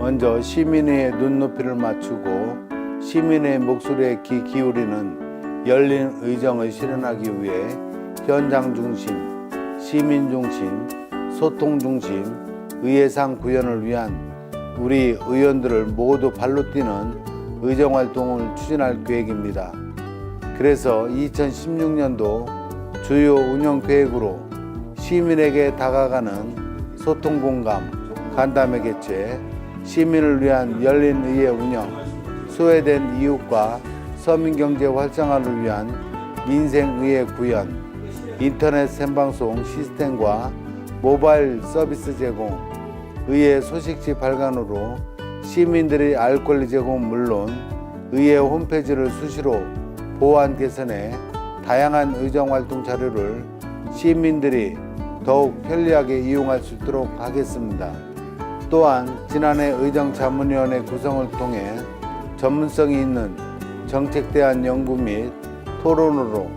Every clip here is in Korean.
먼저 시민의 눈높이를 맞추고 시민의 목소리에 귀 기울이는 열린 의정을 실현하기 위해 현장 중심, 시민 중심, 소통 중심, 의회상 구현을 위한 우리 의원들을 모두 발로 뛰는 의정 활동을 추진할 계획입니다. 그래서 2016년도 주요 운영 계획으로 시민에게 다가가는 소통 공감, 간담회 개최, 시민을 위한 열린 의회 운영, 소외된 이웃과 서민 경제 활성화를 위한 민생의회 구현, 인터넷 생방송 시스템과 모바일 서비스 제공, 의회 소식지 발간으로 시민들이 알 권리 제공 물론 의회 홈페이지를 수시로 보안 개선해 다양한 의정 활동 자료를 시민들이 더욱 편리하게 이용할 수 있도록 하겠습니다. 또한 지난해 의정자문위원회 구성을 통해 전문성이 있는 정책 대안 연구 및 토론으로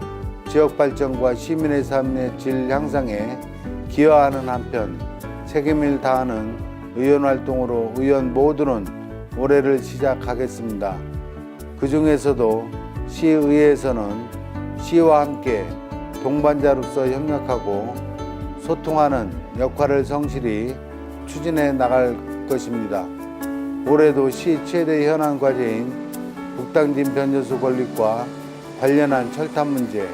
지역 발전과 시민의 삶의 질 향상에 기여하는 한편 책임을 다하는 의원 활동으로 의원 모두는 올해를 시작하겠습니다. 그 중에서도 시의회에서는 시와 함께 동반자로서 협력하고 소통하는 역할을 성실히 추진해 나갈 것입니다. 올해도 시 최대 현안 과제인 북당진 변조소 건립과 관련한 철탑 문제,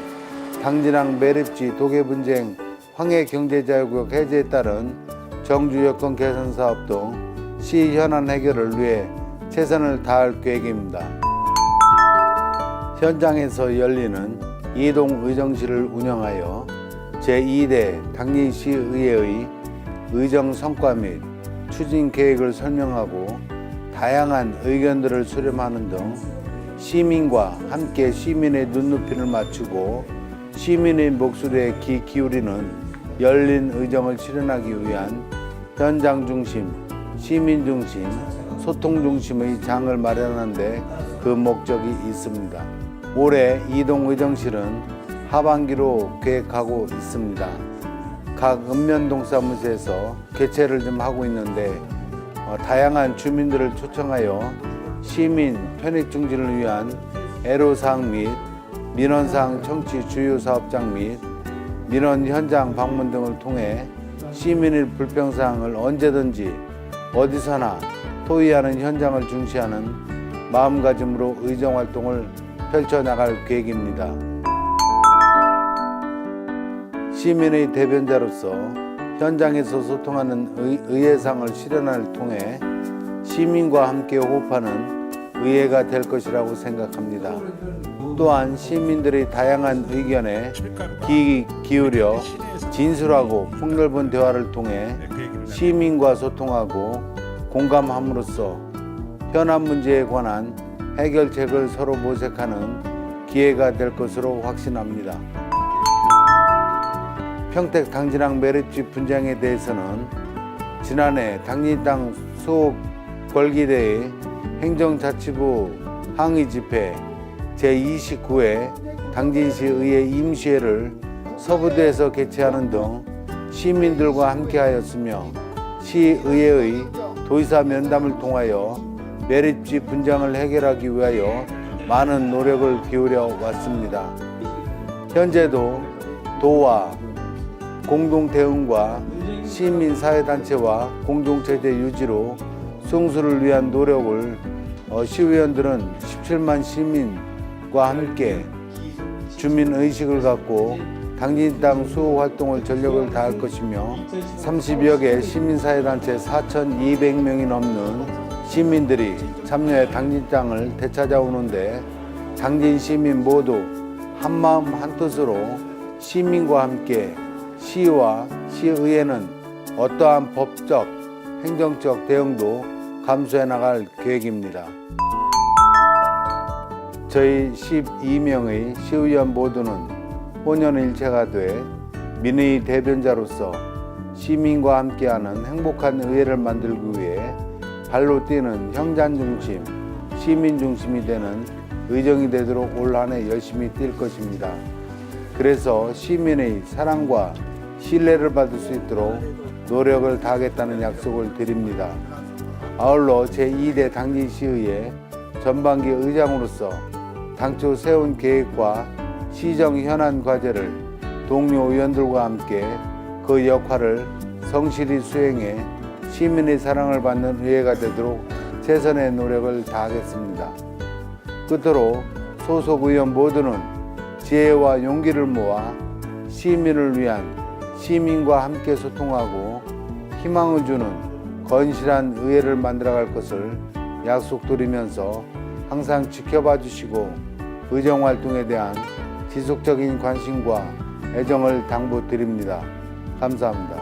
당진항 매립지 도계 분쟁, 황해 경제자유구역 해제에 따른 정주 여건 개선 사업 등 시 현안 해결을 위해 최선을 다할 계획입니다. 현장에서 열리는 이동 의정실을 운영하여 제2대 당진시의회의 의정 성과 및 추진 계획을 설명하고 다양한 의견들을 수렴하는 등 시민과 함께 시민의 눈높이를 맞추고 시민의 목소리에 귀 기울이는 열린 의정을 실현하기 위한 현장 중심, 시민 중심, 소통 중심의 장을 마련하는데 그 목적이 있습니다. 올해 이동 의정실은 하반기로 계획하고 있습니다. 각 읍면동 사무소에서 개최를 좀 하고 있는데 어, 다양한 주민들을 초청하여 시민 편익 증진을 위한 애로사항 및 민원사항 청취 주요 사업장 및 민원 현장 방문 등을 통해 시민의 불평사항을 언제든지 어디서나 토의하는 현장을 중시하는 마음가짐으로 의정 활동을 펼쳐나갈 계획입니다. 시민의 대변자로서 현장에서 소통하는 의, 의회상을 실현을 통해 시민과 함께 호흡하는 의회가 될 것이라고 생각합니다. 또한 시민들의 다양한 의견에 귀 기울여 진솔하고 폭넓은 대화를 통해 시민과 소통하고 공감함으로써 현안 문제에 관한 해결책을 서로 모색하는 기회가 될 것으로 확신합니다. 평택 당진항 매립지 분쟁에 대해서는 지난해 당진 땅 수호 벌기대회 행정자치부 항의 집회 제29회 당진시 의회 임시회를 서부대에서 개최하는 등 시민들과 함께하였으며 시의회의 도의사 면담을 통하여 매립지 분쟁을 해결하기 위하여 많은 노력을 기울여 왔습니다. 현재도 도와 공동 대응과 시민 사회단체와 공동체제 유지로 승수를 위한 노력을 어, 시의원들은 17만 시민과 함께 주민 의식을 갖고 당진 땅 수호 활동을 전력을 다할 것이며 30여 개 시민사회단체 4,200명이 넘는 시민들이 참여해 당진 땅을 되찾아오는데 당진 시민 모두 한마음 한뜻으로 시민과 함께 시와 시의회는 어떠한 법적, 행정적 대응도 감수해 나갈 계획입니다. 저희 12명의 시의원 모두는 혼연일체가 돼 민의 대변자로서 시민과 함께하는 행복한 의회를 만들기 위해 발로 뛰는 형장 중심, 시민 중심이 되는 의정이 되도록 올 한 해 열심히 뛸 것입니다. 그래서 시민의 사랑과 신뢰를 받을 수 있도록 노력을 다하겠다는 약속을 드립니다. 아울러 제2대 당진시의회 전반기 의장으로서 당초 세운 계획과 시정 현안 과제를 동료 의원들과 함께 그 역할을 성실히 수행해 시민의 사랑을 받는 의회가 되도록 최선의 노력을 다하겠습니다. 끝으로 소속 의원 모두는 지혜와 용기를 모아 시민을 위한 시민과 함께 소통하고 희망을 주는 건실한 의회를 만들어갈 것을 약속드리면서 항상 지켜봐 주시고 의정 활동에 대한 지속적인 관심과 애정을 당부드립니다. 감사합니다.